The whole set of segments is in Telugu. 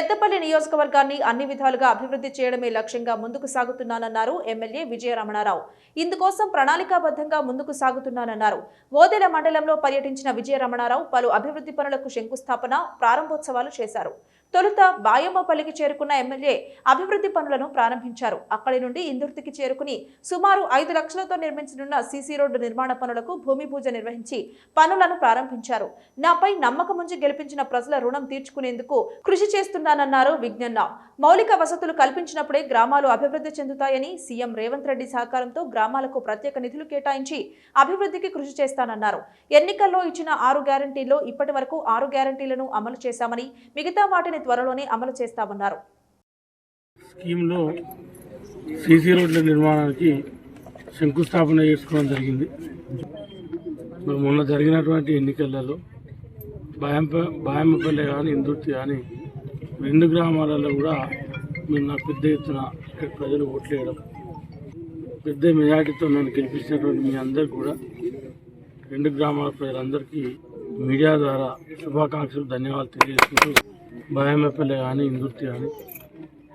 పెద్దపల్లి నియోజకవర్గాన్ని అన్ని విధాలుగా అభివృద్ధి చేయడమే లక్ష్యంగా ముందుకు సాగుతున్నానన్నారు ఎమ్మెల్యే విజయ రమణారావు ఇందుకోసం ప్రణాళికాబద్ధంగా ముందుకు సాగుతున్నానన్నారు. ఓదెల మండలంలో పర్యటించిన విజయ రమణారావు పలు అభివృద్ధి పనులకు శంకుస్థాపన ప్రారంభోత్సవాలు చేశారు. తొలుత బాయమ్మపల్లికి చేరుకున్న ఎమ్మెల్యే అభివృద్ధి పనులను ప్రారంభించారు. అక్కడి నుండి ఇందుర్తికి చేరుకుని సుమారు ఐదు లక్షలతో నిర్మించనున్న సీసీ రోడ్డు నిర్మాణ పనులకు భూమి పూజ నిర్వహించి పనులను ప్రారంభించారు. నాపై నమ్మకముంచి గెలిపించిన ప్రజల రుణం తీర్చుకునేందుకు కృషి చేస్తున్నానన్నారు విజ్ఞన్న. మౌలిక వసతులు కల్పించినప్పుడే గ్రామాలు అభివృద్ధి చెందుతాయని సీఎం రేవంత్ రెడ్డి సహకారంతో గ్రామాలకు ప్రత్యేక నిధులు కేటాయించి అభివృద్ధికి కృషి చేస్తానన్నారు. ఎన్నికల్లో ఇచ్చిన ఆరు గ్యారంటీల్లో ఇప్పటి వరకు ఆరు గ్యారంటీలను అమలు చేశామని మిగతా వాటిని త్వరలోనే అమలు చేస్తామన్నారు. స్కీమ్లో సీసీ రోడ్ల నిర్మాణానికి శంకుస్థాపన చేసుకోవడం జరిగింది. మరి మొన్న జరిగినటువంటి ఎన్నికలలో బాయంప బాయమ్మపల్లె కానీ ఇందుర్తి కానీ రెండు గ్రామాలలో కూడా మీరు నాకు పెద్ద ఎత్తున ఇక్కడ ప్రజలు ఓట్లేయడం పెద్ద మెజార్టీతో నన్ను గెలిపించినటువంటి మీ అందరికి కూడా రెండు గ్రామాల ప్రజలందరికీ మీడియా ద్వారా శుభాకాంక్షలు ధన్యవాదాలు తెలియజేసుకుంటూ బాయమ్మపల్లె కానీ ఇందుర్తి కానీ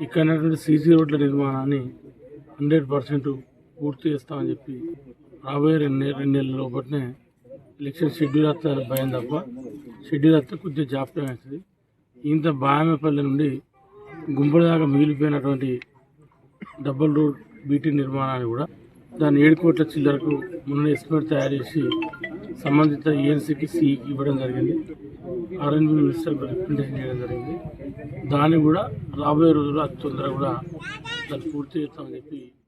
ఇక్కడ ఉన్నటువంటి సీసీ రోడ్ల నిర్మాణాన్ని హండ్రెడ్ పర్సెంట్ పూర్తి చేస్తామని చెప్పి రాబోయే రెండు రెండు నెలల లోపలనే ఎలక్షన్ షెడ్యూల్ వస్తే భయం తప్ప షెడ్యూల్ వస్తే కొద్దిగా జాప్యం అవుతుంది. ఇంత బాయమపల్లి నుండి గుంపులదాకా మిగిలిపోయినటువంటి డబుల్ రోడ్ బీటీ నిర్మాణాన్ని కూడా దాన్ని ఏడు కోట్ల చిల్లరకు మొన్న ఎస్టిమేట్ తయారు చేసి సంబంధిత ఏఎన్సీకి సిఈకి ఇవ్వడం జరిగింది. ఆర్ఎన్బి మినిస్టర్ రిప్రజెంటేషన్ చేయడం జరిగింది. దాన్ని కూడా రాబోయే రోజుల్లో అతి తొందరగా కూడా దాన్ని పూర్తి చేస్తామని చెప్పి